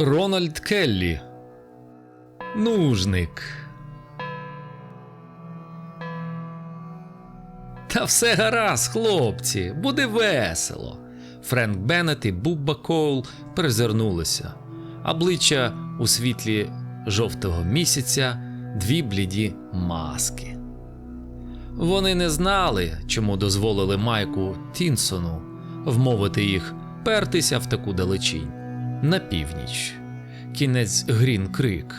Рональд Келлі. Нужник. Та все гаразд, хлопці, буде весело. Френк Беннет і Бубба Коул перезирнулися. Обличчя у світлі жовтого місяця, дві бліді маски. Вони не знали, чому дозволили Майку Тінсону вмовити їх пертися в таку далечінь на північ. Кінець Грін Крик.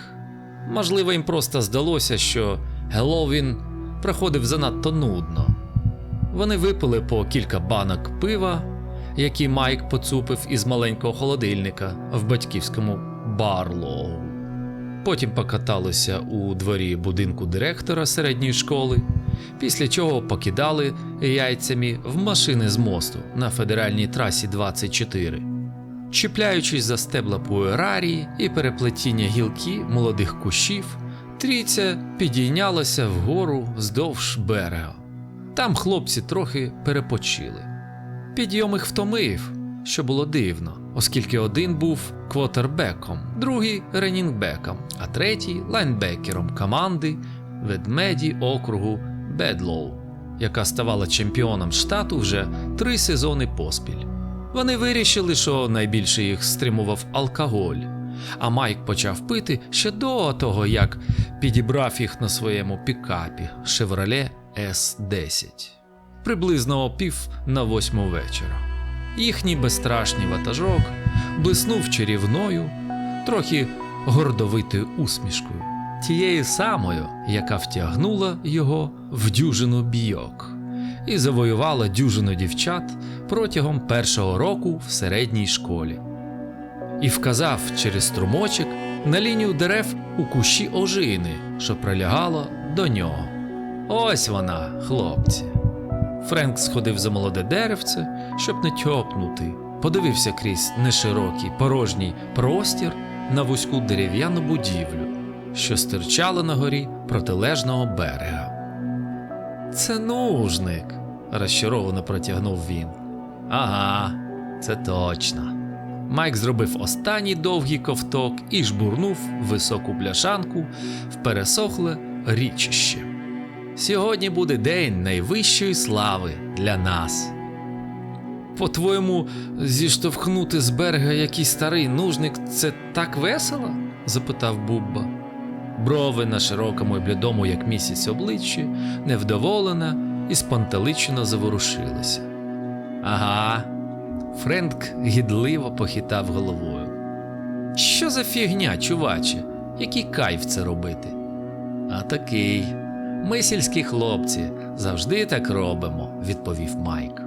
Можливо, їм просто здалося, що Геловін проходив занадто нудно. Вони випили по кілька банок пива, які Майк поцупив із маленького холодильника в батьківському барлоу. Потім покаталися у дворі будинку директора середньої школи, після чого покидали яйцями в машини з мосту на федеральній трасі 24. Чіпляючись за стебла пуерарії і переплетіння гілки молодих кущів, трійця підійнялася вгору вздовж берега. Там хлопці трохи перепочили. Підйом їх втомив, що було дивно, оскільки один був квотербеком, другий ренінгбеком, а третій лайнбекером команди ведмеді округу Бедлоу, яка ставала чемпіоном штату вже три сезони поспіль. Вони вирішили, що найбільше їх стримував алкоголь, а Майк почав пити ще до того, як підібрав їх на своєму пікапі Chevrolet S10 приблизно о пів на восьму вечора. Їхній безстрашний ватажок блиснув чарівною, трохи гордовитою усмішкою, тією самою, яка втягнула його в дюжину бійок і завоювала дюжину дівчат протягом першого року в середній школі. І вказав через струмочок на лінію дерев у кущі ожини, що прилягала до нього. Ось вона, хлопці. Френк сходив за молоде деревце, щоб не тьопнути, подивився крізь неширокий порожній простір на вузьку дерев'яну будівлю, що стирчала на горі протилежного берега. Це нужник, розчаровано протягнув він. Ага, це точно. Майк зробив останній довгий ковток і жбурнув високу пляшанку в пересохле річище. Сьогодні буде день найвищої слави для нас. По-твоєму, зіштовхнути з берега якийсь старий нужник це так весело? запитав Бубба. Брови на широкому і блідому, як місяць обличчі, невдоволена і спантеличено заворушилися. Ага. Френк гідливо похитав головою. Що за фігня, чуваче? Який кайф це робити? А такий. Ми сільські хлопці завжди так робимо, відповів Майк.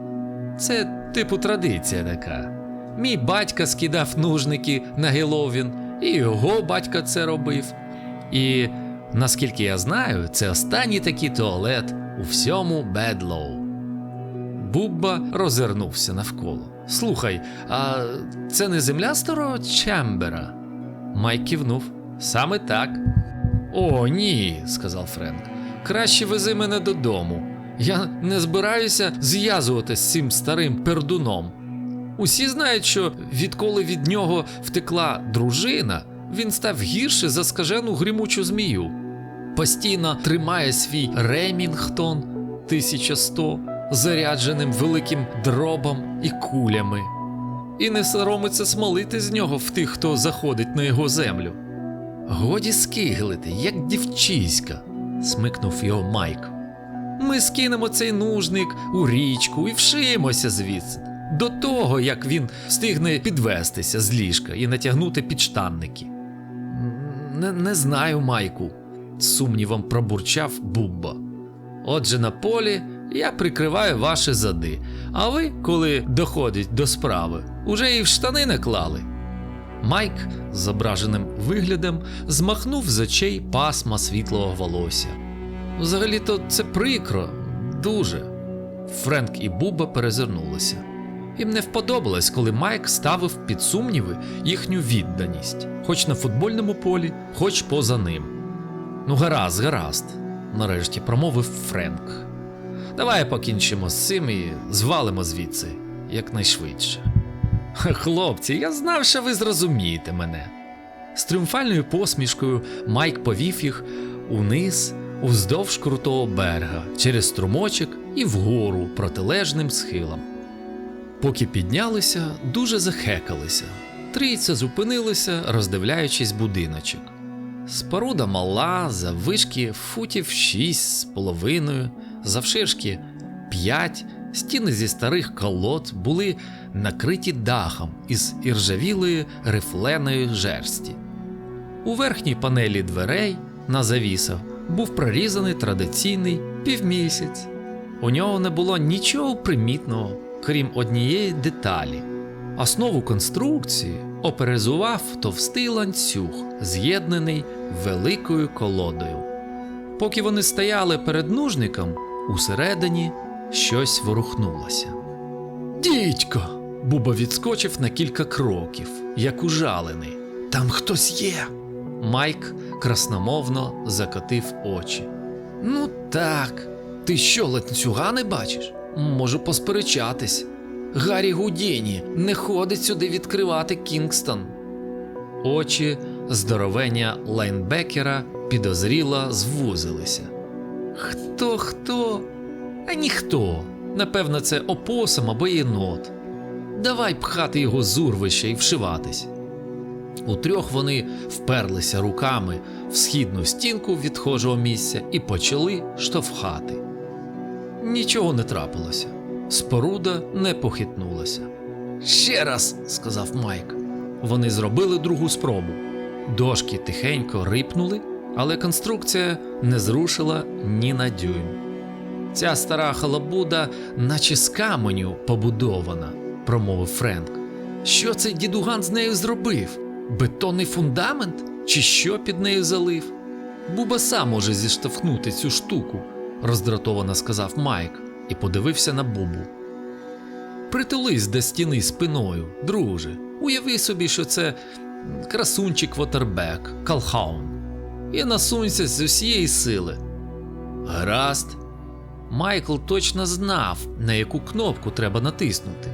Це типу традиція така. Мій батько скидав нужники на Геловін, і його батько це робив. І наскільки я знаю, це останній такий туалет у всьому Бедлоу. Бубба розвернувся навколо. Слухай, а це не земля старого Чембера? Майк кивнув. Саме так. О, ні, сказав Френк. Краще вези мене додому. Я не збираюся зв'язувати з цим старим пердуном. Усі знають, що відколи від нього втекла дружина, він став гірше за скажену гримучу змію. Постійно тримає свій Ремінгтон 1100 зарядженим великим дробом і кулями, і не соромиться смолити з нього в тих, хто заходить на його землю. Годі скиглити, як дівчиська, смикнув його Майк. Ми скинемо цей нужник у річку і вшиємося звідси. До того, як він встигне підвестися з ліжка і натягнути підштанники. Не, не знаю, Майку, сумнівом пробурчав Бубба. Отже, на полі я прикриваю ваші зади, а ви, коли доходить до справи, уже і в штани не клали. Майк зображеним виглядом змахнув з очей пасма світлого волосся. Взагалі-то це прикро, дуже. Френк і Буба перезирнулися. Їм не вподобалось, коли Майк ставив під сумніви їхню відданість, хоч на футбольному полі, хоч поза ним. Ну, гаразд, гаразд, нарешті промовив Френк. Давай покінчимо з цим і звалимо звідси якнайшвидше. Хлопці, я знав, що ви зрозумієте мене, З тріумфальною посмішкою Майк повів їх униз, уздовж крутого берега, через струмочок і вгору протилежним схилам. Поки піднялися, дуже захекалися. Трійця зупинилися, роздивляючись будиночок. Споруда мала, заввишки футів шість з половиною, завширшки п'ять, стіни зі старих колод були накриті дахом із іржавілої рифленої жерсті. У верхній панелі дверей на завісах був прорізаний традиційний півмісяць. У нього не було нічого примітного, крім однієї деталі. Основу конструкції оперезував товстий ланцюг, з'єднаний великою колодою. Поки вони стояли перед нужником, усередині щось ворухнулося. Дідько! Буба відскочив на кілька кроків, як ужалений. Там хтось є. Майк красномовно закотив очі. Ну так, ти що, ланцюга не бачиш? Можу посперечатись. Гаррі Гудіні не ходить сюди відкривати Кінгстон. Очі здоровення лайнбекера підозріло звузилися. Хто хто? А ніхто. Напевно, це опосум або єнот. Давай пхати його з урвища і вшиватись. Утрьох вони вперлися руками в східну стінку відхожого місця і почали штовхати. Нічого не трапилося. Споруда не похитнулася. Ще раз, сказав Майк. Вони зробили другу спробу. Дошки тихенько рипнули, але конструкція не зрушила ні на дюйм. Ця стара халабуда, наче з каменю побудована, промовив Френк. Що цей дідуган з нею зробив? Бетонний фундамент? Чи що під нею залив? Буба сам може зіштовхнути цю штуку, роздратовано сказав Майк і подивився на Бубу. Притулись до стіни спиною, друже. Уяви собі, що це красунчик Вотербек, Калхаун. І насунься з усієї сили. Гаразд. Майкл точно знав, на яку кнопку треба натиснути.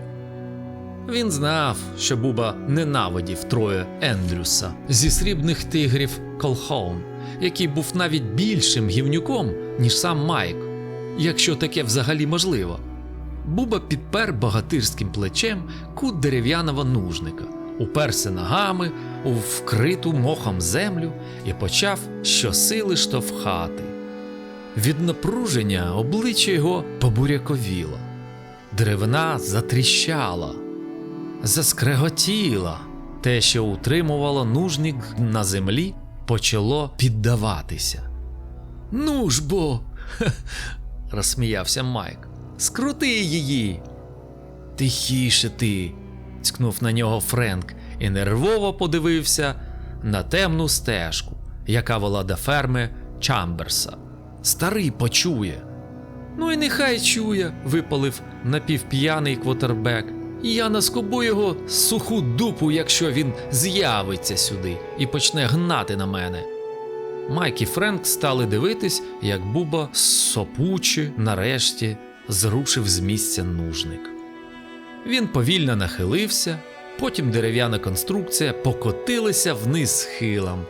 Він знав, що Буба ненавидів троє Ендрюса зі срібних тигрів Колхоун, який був навіть більшим гівнюком, ніж сам Майк, якщо таке взагалі можливо. Буба підпер богатирським плечем кут дерев'яного нужника, уперся ногами у вкриту мохом землю і почав щосили штовхати. Від напруження обличчя його побуряковіло. Деревина затріщала, заскреготіла. Те, що утримувало нужник на землі, почало піддаватися. Ну ж бо. Розсміявся Майк. Скрути її. Тихіше ти. цькнув на нього Френк і нервово подивився на темну стежку, яка вела до ферми Чамберса. Старий почує. Ну і нехай чує, випалив напівп'яний квотербек. Я наскобу його суху дупу, якщо він з'явиться сюди і почне гнати на мене. Майк і Френк стали дивитись, як Буба сопуче нарешті зрушив з місця нужник. Він повільно нахилився, потім дерев'яна конструкція покотилася вниз схилом,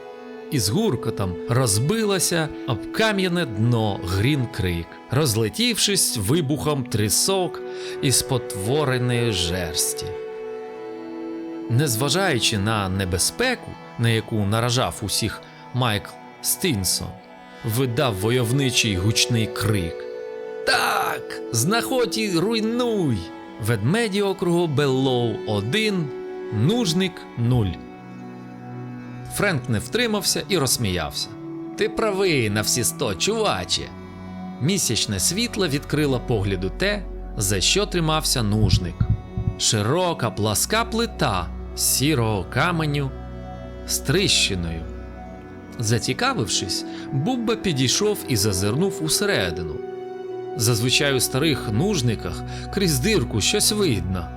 і з гуркотом розбилася об кам'яне дно Грін Крик, розлетівшись вибухом трісок із спотвореної жерсті. Незважаючи на небезпеку, на яку наражав усіх Майкл Стінсон, видав войовничий гучний крик. Так, знаходь і руйнуй! Ведмеді округу Беллоу 1, нужник 0. Френк не втримався і розсміявся. Ти правий на всі сто, чуваче. Місячне світло відкрило погляду те, за що тримався нужник. Широка пласка плита сірого каменю з тріщиною. Зацікавившись, Бубба підійшов і зазирнув усередину. Зазвичай у старих нужниках крізь дирку щось видно.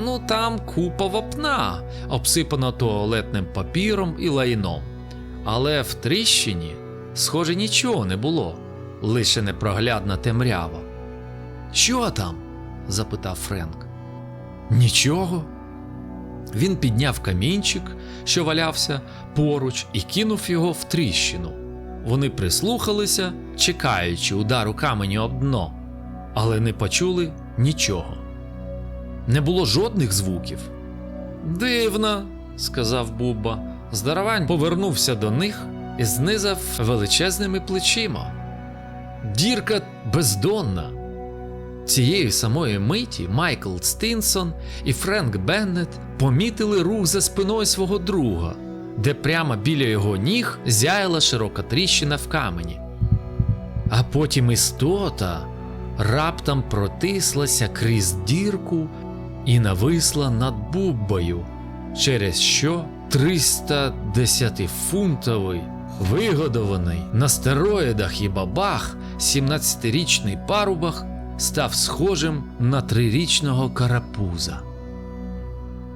Ну там купа вапна, обсипана туалетним папіром і лайном. Але в тріщині, схоже, нічого не було, лише непроглядна темрява. Що там? запитав Френк. Нічого. Він підняв камінчик, що валявся поруч, і кинув його в тріщину. Вони прислухалися, чекаючи удару камені об дно, але не почули нічого. Не було жодних звуків. Дивно, сказав Бубба. Здаровань повернувся до них і знизав величезними плечима. Дірка бездонна. Цієї самої миті Майкл Стінсон і Френк Беннет помітили рух за спиною свого друга, де прямо біля його ніг зяяла широка тріщина в камені. А потім істота раптом протислася крізь дірку і нависла над буббою, через що 310-фунтовий, вигодований на стероїдах і бабах 17-річний парубах став схожим на трирічного карапуза.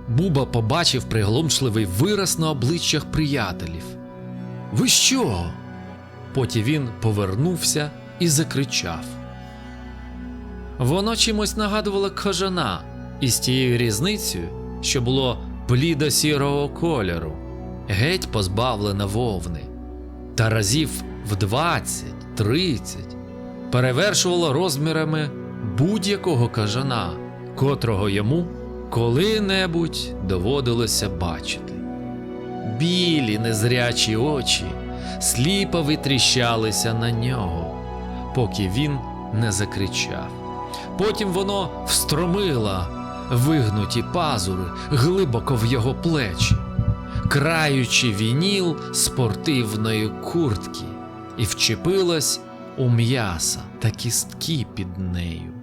Буба побачив приголомшливий вираз на обличчях приятелів. Ви що? Потім він повернувся і закричав. Воно чимось нагадувало кажана із тією різницею, що було блідо сірого кольору, геть позбавлене вовни, та разів в 20-30 перевершувало розмірами будь-якого кажана, котрого йому коли-небудь доводилося бачити. Білі незрячі очі сліпо витріщалися на нього, поки він не закричав. Потім воно встромило вигнуті пазури глибоко в його плечі, краючи вініл спортивної куртки, і вчепилось у м'яса та кістки під нею.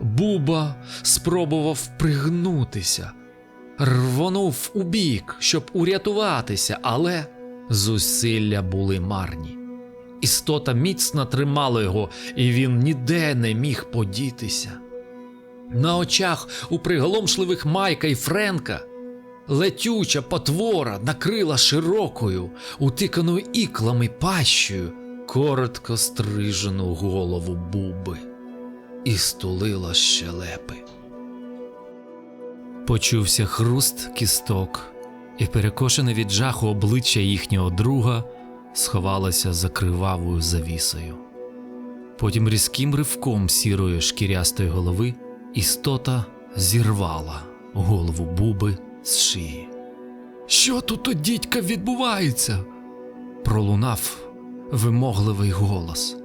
Буба спробував пригнутися, рвонув у бік, щоб урятуватися, але зусилля були марні. Істота міцно тримала його, і він ніде не міг подітися. На очах у приголомшливих Майка і Френка летюча потвора накрила широкою, утиканою іклами пащею коротко стрижену голову буби і стулила щелепи. Почувся хруст кісток, і перекошене від жаху обличчя їхнього друга сховалося за кривавою завісою. Потім різким ривком сірої шкірястої голови істота зірвала голову буби з шиї. Що тут дідька відбувається? пролунав вимогливий голос.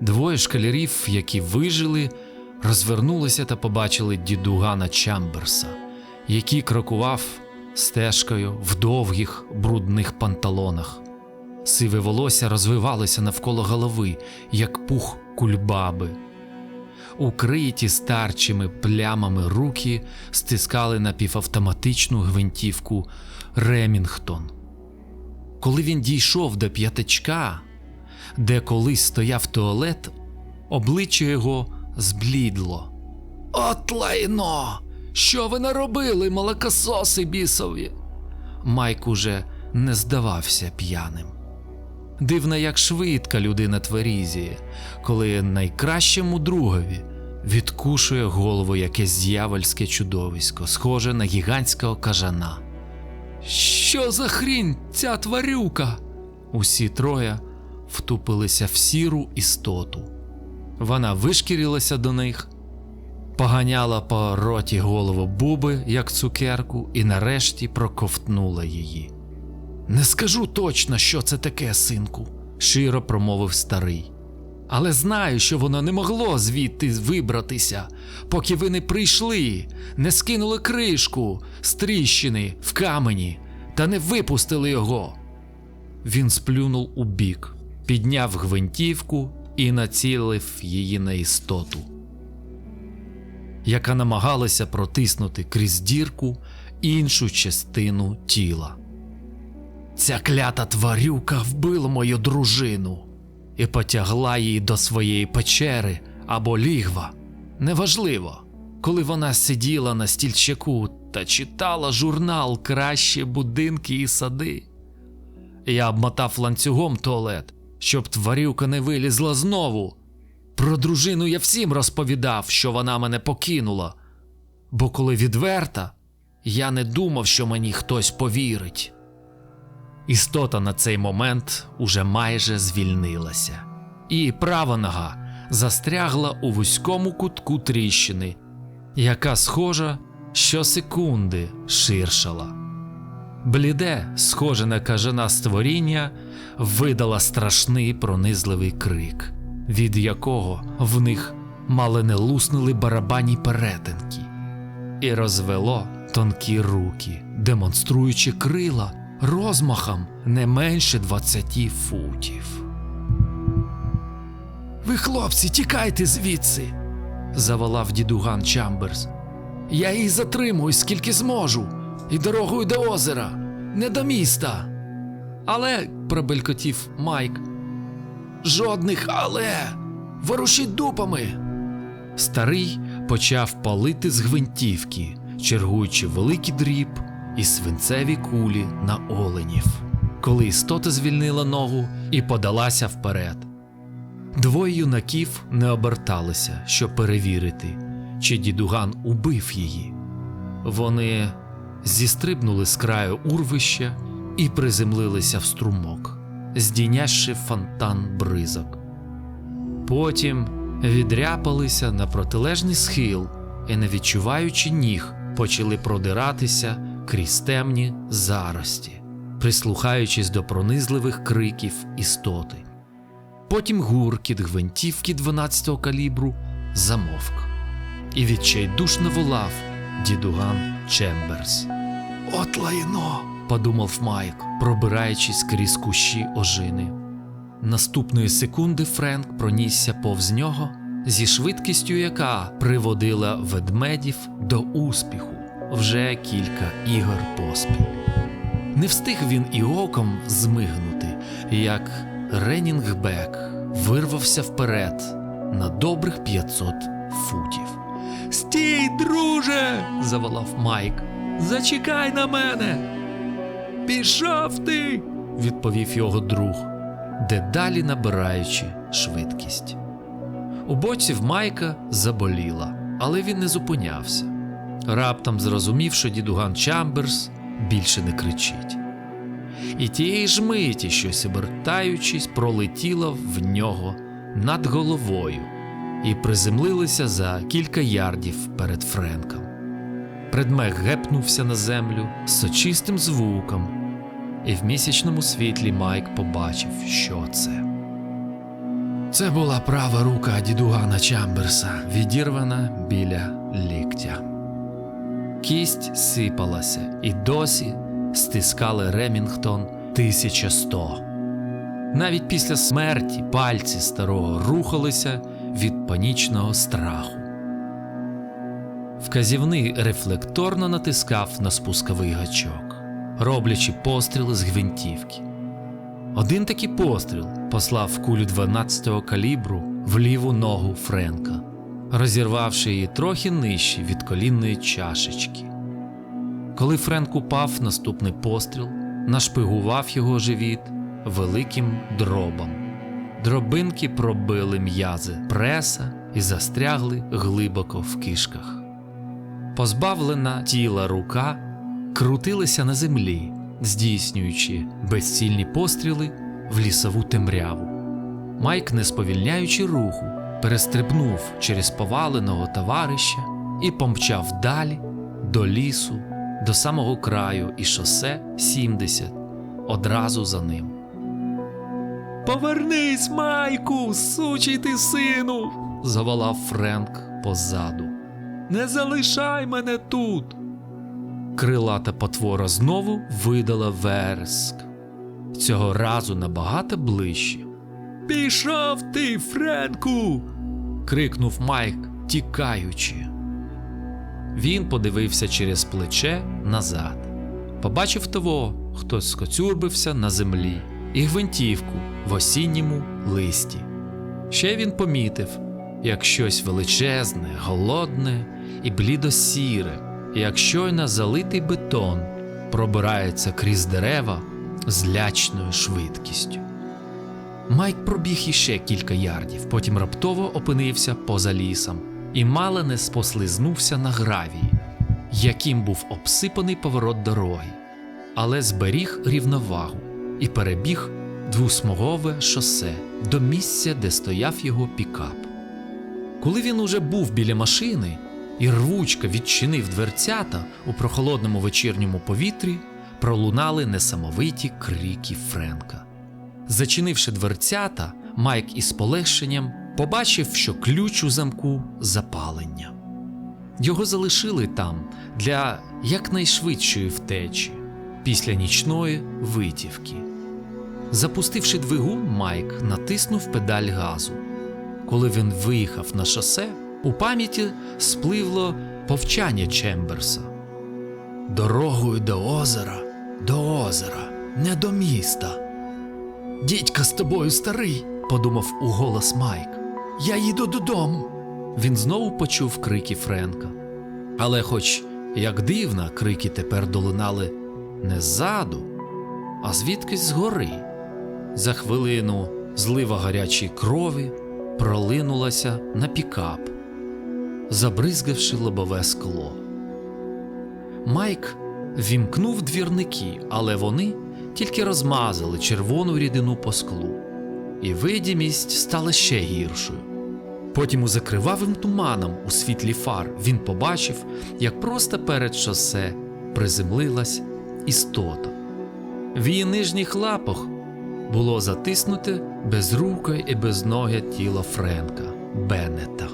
Двоє шкалярів, які вижили, розвернулися та побачили дідугана Чамберса, який крокував стежкою в довгих брудних панталонах. Сиве волосся розвивалося навколо голови, як пух кульбаби. Укриті старчими плямами руки стискали напівавтоматичну гвинтівку Ремінгтон. Коли він дійшов до п'ятачка, де колись стояв туалет, обличчя його зблідло. От лайно! Що ви наробили, молокососи бісові? Майк уже не здавався п'яним. Дивно, як швидка людина тверізіє, коли найкращому другові відкушує голову якесь дьявольське чудовисько, схоже на гігантського кажана. Що за хрінь ця тварюка? Усі троє втупилися в сіру істоту. Вона вишкірилася до них, поганяла по роті голову буби, як цукерку, і нарешті проковтнула її. Не скажу точно, що це таке, синку, широ промовив старий. Але знаю, що воно не могло звідти вибратися, поки ви не прийшли, не скинули кришку з тріщини в камені та не випустили його. Він сплюнув у бік, підняв гвинтівку і націлив її на істоту, яка намагалася протиснути крізь дірку іншу частину тіла. Ця клята тварюка вбила мою дружину і потягла її до своєї печери або лігва. Неважливо, коли вона сиділа на стільчаку та читала журнал Кращі будинки і сади. Я обмотав ланцюгом туалет, щоб тварюка не вилізла знову. Про дружину я всім розповідав, що вона мене покинула. Бо коли відверта, Я не думав, що мені хтось повірить. Істота на цей момент уже майже звільнилася, і права нога застрягла у вузькому кутку тріщини, яка схожа щосекунди ширшала. Бліде, схоже на кажана створіння, видала страшний пронизливий крик, від якого в них мало не луснули барабані перетинки, і розвело тонкі руки, демонструючи крила розмахом не менше 20 футів. Ви, хлопці, тікайте звідси, заволав дідуган Чамберс. Я її затримую, скільки зможу, і дорогою до озера, не до міста. Але, пробелькотів Майк. Жодних але. Ворушіть дупами. Старий почав палити з гвинтівки, чергуючи великий дріб і свинцеві кулі на оленів, коли істота звільнила ногу і подалася вперед. Двоє юнаків не оберталися, щоб перевірити, чи дідуган убив її. Вони зістрибнули з краю урвища і приземлилися в струмок, здійнявши фонтан бризок. Потім відряпалися на протилежний схил і, не відчуваючи ніг, почали продиратися крізь темні зарості, прислухаючись до пронизливих криків істоти. Потім гуркіт гвинтівки 12-го калібру замовк, і відчайдушно волав дідуган Чемберс. От лайно, подумав Майк, пробираючись крізь кущі ожини. Наступної секунди Френк пронісся повз нього зі швидкістю, яка приводила ведмедів до успіху вже кілька ігор поспіль. Не встиг він і оком змигнути, як Ренінгбек вирвався вперед на добрих 500 футів. Стій, друже! заволав Майк. Зачекай на мене. Пішов ти, відповів його друг, дедалі набираючи швидкість. У боці Майка заболіла, але він не зупинявся. Раптом зрозумів, що дідуган Чамберс більше не кричить. І тієї ж миті, щось обертаючись, пролетіло в нього над головою і приземлилися за кілька ярдів перед Френком. Предмет гепнувся на землю з сочистим звуком, і в місячному світлі Майк побачив, що це. Це була права рука дідугана Чамберса, відірвана біля ліктя. Кість сипалася і досі стискали Ремінгтон 1100. Навіть після смерті пальці старого рухалися від панічного страху. Вказівний рефлекторно натискав на спусковий гачок, роблячи постріли з гвинтівки. Один такий постріл послав кулю 12-го калібру в ліву ногу Френка, розірвавши її трохи нижче від колінної чашечки. Коли Френк упав, наступний постріл нашпигував його живіт великим дробом. Дробинки пробили м'язи преса і застрягли глибоко в кишках. Позбавлена тіла рука крутилася на землі, здійснюючи безцільні постріли в лісову темряву. Майк, не сповільняючи руху, перестрибнув через поваленого товариша і помчав далі до лісу, до самого краю і шосе 70 одразу за ним. Повернись, Майку, сучий ти сину. заволав Френк позаду. Не залишай мене тут. Крилата потвора знову видала вереск. Цього разу набагато ближче. Пішов ти, Френку. крикнув Майк, тікаючи. Він подивився через плече назад. Побачив того, хто скоцюрбився на землі, і гвинтівку в осінньому листі. Ще він помітив, як щось величезне, голодне і блідосіре, як щойно залитий бетон пробирається крізь дерева з лячною швидкістю. Майк пробіг іще кілька ярдів, потім раптово опинився поза лісом і мало не спослизнувся на гравії. яким був обсипаний поворот дороги, але зберіг рівновагу і перебіг двосмугове шосе до місця, де стояв його пікап. Коли він уже був біля машини і рвучко відчинив дверцята у прохолодному вечірньому повітрі, пролунали несамовиті крики Френка. Зачинивши дверцята, Майк із полегшенням побачив, що ключ у замку запалення. Його залишили там для якнайшвидшої втечі після нічної витівки. Запустивши двигун, Майк натиснув педаль газу. Коли він виїхав на шосе, у пам'яті спливло повчання Чемберса. Дорогою до озера, до озера, не до міста. Дідька з тобою старий, подумав уголос Майк. Я їду додому. Він знову почув крики Френка. Але, хоч як дивно, крики тепер долинали не ззаду, а звідкись згори. За хвилину злива гарячої крові пролинулася на пікап, забризгавши лобове скло. Майк вімкнув двірники, але вони тільки розмазали червону рідину по склу, і видімість стала ще гіршою. Потім у закривавим туманом у світлі фар він побачив, як просто перед шосе приземлилась істота. В її нижніх лапах було затиснуте безруке і безноге тіло Френка Беннета.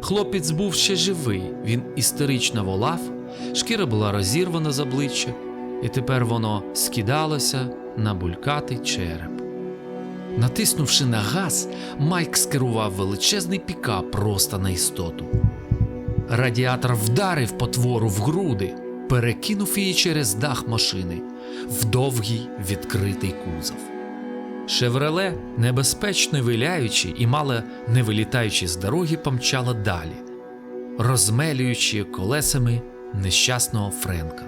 Хлопець був ще живий, він істерично волав, шкіра була розірвана з обличчя, і тепер воно скидалося на булькатий череп. Натиснувши на газ, Майк скерував величезний пікап просто на істоту. Радіатор вдарив потвору в груди, перекинув її через дах машини в довгий відкритий кузов. Шевреле, небезпечно виляючи і мало не вилітаючи з дороги, помчала далі, розмелюючи колесами нещасного Френка.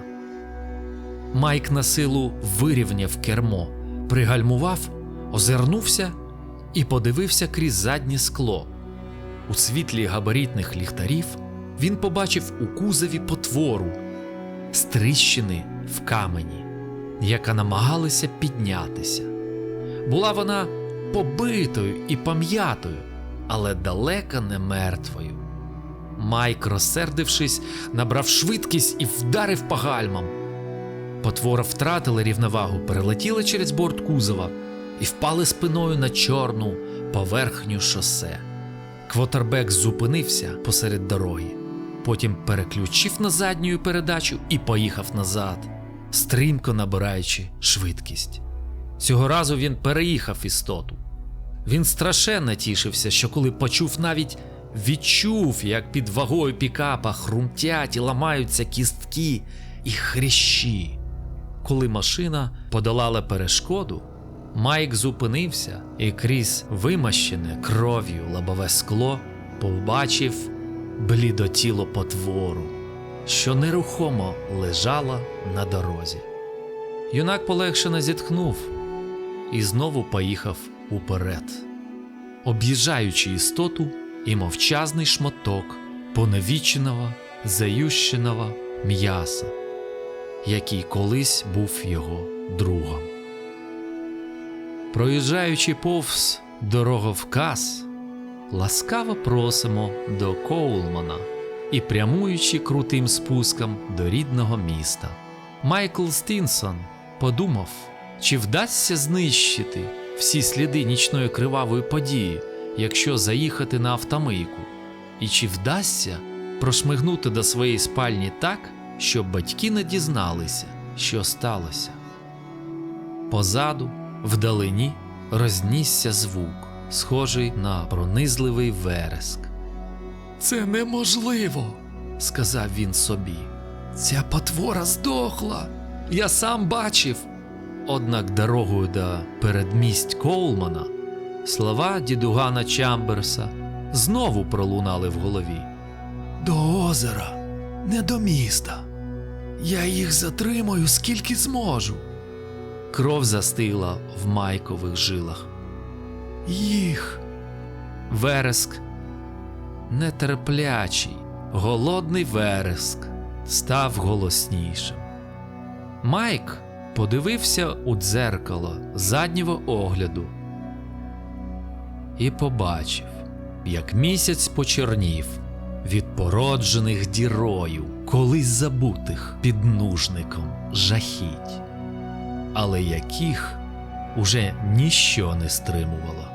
Майк на силу вирівняв кермо, пригальмував, озирнувся і подивився крізь заднє скло. У світлі габаритних ліхтарів він побачив у кузові потвору з тріщини в камені, яка намагалася піднятися. Була вона побитою і пам'ятою, але далеко не мертвою. Майк, розсердившись, набрав швидкість і вдарив по гальмам. Потвора втратила рівновагу, перелетіла через борт кузова і впали спиною на чорну поверхню шосе. Квотербек зупинився посеред дороги, потім переключив на задню передачу і поїхав назад, стрімко набираючи швидкість. Цього разу він переїхав істоту. Він страшенно тішився, що коли почув навіть відчув, як під вагою пікапа хрумтять і ламаються кістки і хрящі. Коли машина подолала перешкоду, Майк зупинився і крізь вимащене кров'ю лобове скло побачив блідотіло потвору, що нерухомо лежала на дорозі. Юнак полегшено зітхнув і знову поїхав уперед, об'їжджаючи істоту і мовчазний шматок поневіченого, зающеного м'яса, який колись був його другом. Проїжджаючи повз дороговказ, ласкаво просимо до Коулмана і прямуючи крутим спуском до рідного міста. Майкл Стінсон подумав, чи вдасться знищити всі сліди нічної кривавої події, якщо заїхати на автомийку, і чи вдасться прошмигнути до своєї спальні так, щоб батьки не дізналися, що сталося. Позаду, вдалині, рознісся звук, схожий на пронизливий вереск. Це неможливо, сказав він собі. Ця потвора здохла. Я сам бачив. Однак дорогою до передмість Коулмана слова дідугана Чамберса знову пролунали в голові. До озера, не до міста. Я їх затримаю скільки зможу. Кров застигла в майкових жилах. Їх. Вереск нетерплячий, голодний вереск, став голоснішим. Майк подивився у дзеркало заднього огляду і побачив, як місяць почернів від породжених дірою, колись забутих піднужником жахіть, але яких уже ніщо не стримувало.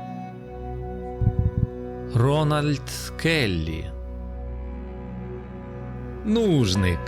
Рональд Келлі. Нужник